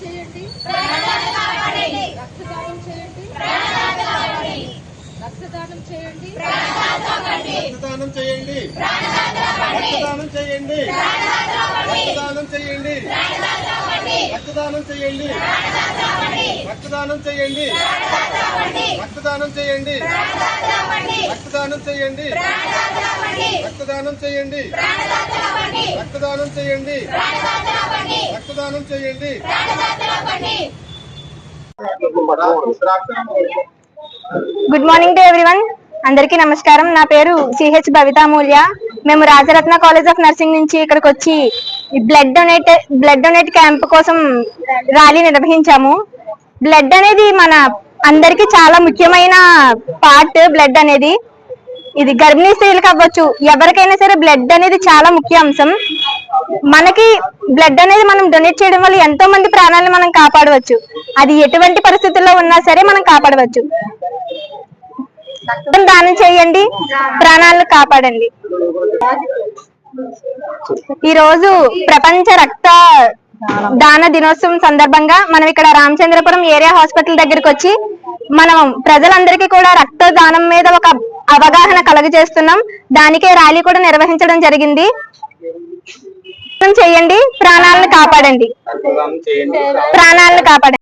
చేయండి రక్తదానం చేయండి రక్తదానం చేయండి రక్తదానం చేయండి రక్తదానం చేయండి రక్తదానం చేయండి రక్తదానం చేయండి రక్తదానం చేయండి రక్తదానం చేయండి రక్తదానం చేయండి రక్తదానం చేయండి రక్తదానం చేయండి రక్తదానం చేయండి. గుడ్ మార్నింగ్ టు ఎవ్రీవన్ అందరికీ నమస్కారం. నా పేరు సిహెచ్ భవితామూల్య మేము రాజరత్న కాలేజ్ ఆఫ్ నర్సింగ్ నుంచి ఇక్కడికి వచ్చి blood donate blood donate camp కోసం ర్యాలీ నిర్వహించాము. బ్లడ్ అనేది మన అందరికి చాలా ముఖ్యమైన పార్ట్ బ్లడ్ అనేది. ఇది గర్భిణీ స్త్రీలకు అవ్వచ్చు. ఎవరికైనా సరే బ్లడ్ అనేది చాలా ముఖ్య అంశం. మనకి బ్లడ్ అనేది మనం డొనేట్ చేయడం వల్ల ఎంతో మంది ప్రాణాలను మనం కాపాడవచ్చు. అది ఎటువంటి పరిస్థితుల్లో ఉన్నా సరే మనం కాపాడవచ్చు. రక్తం దానం చేయండి ప్రాణాలను కాపాడండి. ఈ రోజు ప్రపంచ రక్త దాన దినోత్సవం సందర్భంగా మనం ఇక్కడ రామచంద్రపురం ఏరియా హాస్పిటల్ దగ్గరికి వచ్చి మనం ప్రజలందరికీ కూడా రక్త దానం మీద ఒక అవగాహన కలగజేస్తున్నాం. దానికే ర్యాలీ కూడా నిర్వహించడం జరిగింది. ప్రాణాలను కాపాడండి. ప్రాణాలను కాపాడండి.